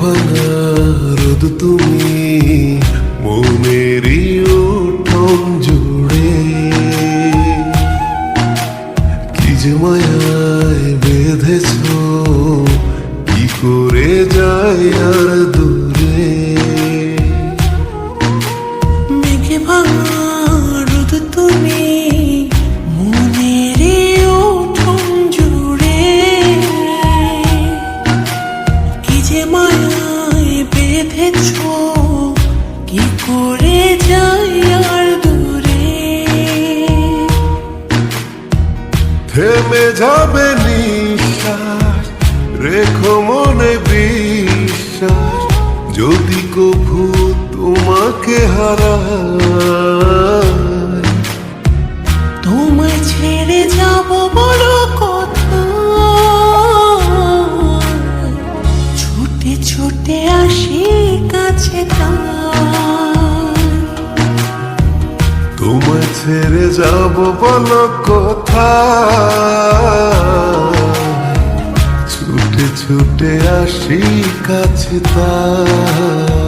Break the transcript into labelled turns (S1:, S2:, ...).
S1: ভাঙা রোদ তুমি মনেরই উঠোন জুড়ে। কি যে মায়ায় কি করে যায় আর
S2: যে মায়ায় বেঁধেছ কি করে যাই আর দূরে?
S1: থেমে যাবে নিঃশ্বাস রেখো মনে বিশ্বাস যদি কভু তোমাকে হারা
S2: তোমায় ছেড়ে যাব বড় কাছে
S1: তোমার ছেড়ে যাব বলো কথা ছুটে ছুটে আসি কাছে তাই